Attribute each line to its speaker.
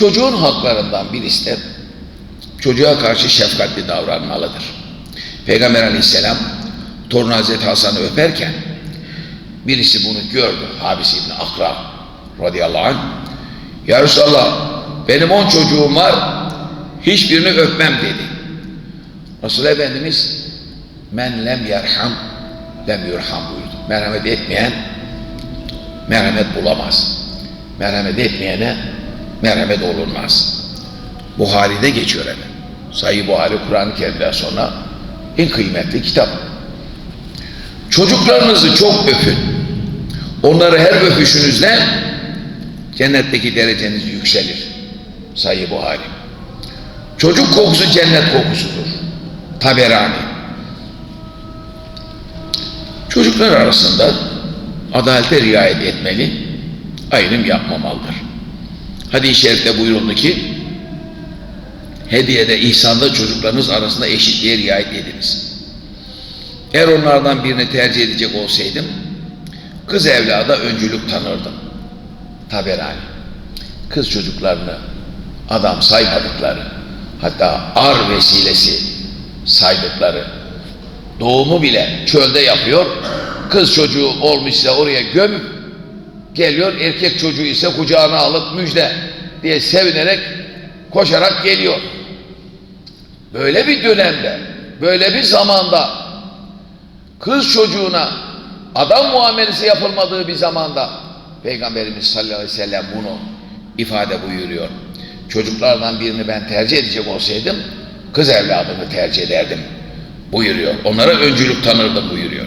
Speaker 1: Çocuğun haklarından birisi de çocuğa karşı şefkatli davranmalıdır. Peygamber aleyhisselam torunu Hazreti Hasan'ı öperken birisi bunu gördü. Habis İbni Akra radıyallahu anh. Ya Resulallah benim on çocuğum var hiçbirini öpmem dedi. Resul Efendimiz men lem yerham lem yurham buyurdu. Merhamet etmeyen merhamet bulamaz. Merhamet etmeyene merhamet olunmaz. Buhari'de geçiyor efendim. Sayı Buhari Kur'an-ı Kerim'den sonra en kıymetli kitap. Çocuklarınızı çok öpün. Onları her öpüşünüzle cennetteki dereceniz yükselir. Sayı Buhari. Çocuk kokusu cennet kokusudur. Taberani. Çocuklar arasında adalete riayet etmeli, ayrım yapmamalıdır. Hadis-i şerifte buyuruldu ki, hediyede, ihsanda çocuklarınız arasında eşitliğe riayet ediniz. Eğer onlardan birini tercih edecek olsaydım, kız evlada öncülük tanırdım. Taberani. Kız çocuklarını adam saymadıkları, hatta ar vesilesi saydıkları, doğumu bile çölde yapıyor, kız çocuğu olmuşsa oraya gömüp, geliyor, erkek çocuğu ise kucağına alıp müjde diye sevinerek, koşarak geliyor. Böyle bir dönemde, böyle bir zamanda, kız çocuğuna adam muamelesi yapılmadığı bir zamanda, Peygamberimiz sallallahu aleyhi ve sellem bunu ifade buyuruyor. Çocuklardan birini ben tercih edecek olsaydım, kız evladını tercih ederdim buyuruyor. Onlara öncülük tanırdım buyuruyor.